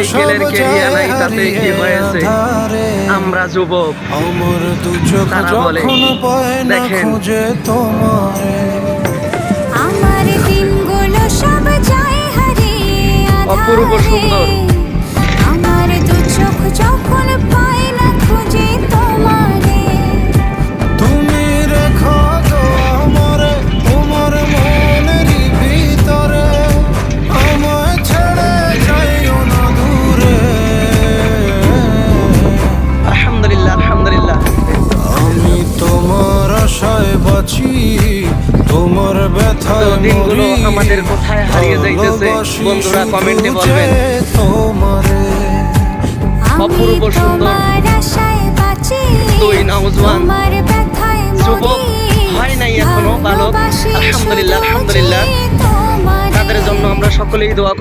সাইকেলের কেরিয়া নাই তাতে কি হয়েছে আমরা যুবক অমর দু চোখ তারা বলে, যখন পায় না দেখেন। খুঁজে তোমারে আমার দিনগুলো সব যায় হারিয়ে অপূর্ব সুন্দর। বাঁচি তোমার তো ব্যথায় দিনগুলো আমাদের কোথায় হারিয়ে যাইতেছে বন্ধুরা কমেন্টে বলবেন। তোমারে। অপূর্ব সুন্দর। দুই নওজোয়ান। যুবক হয় নাই এখনও বালক। আলহামদুলিল্লাহ, আলহামদুলিল্লাহ। তাদের জন্য আমরা সকলেই দোয়া করি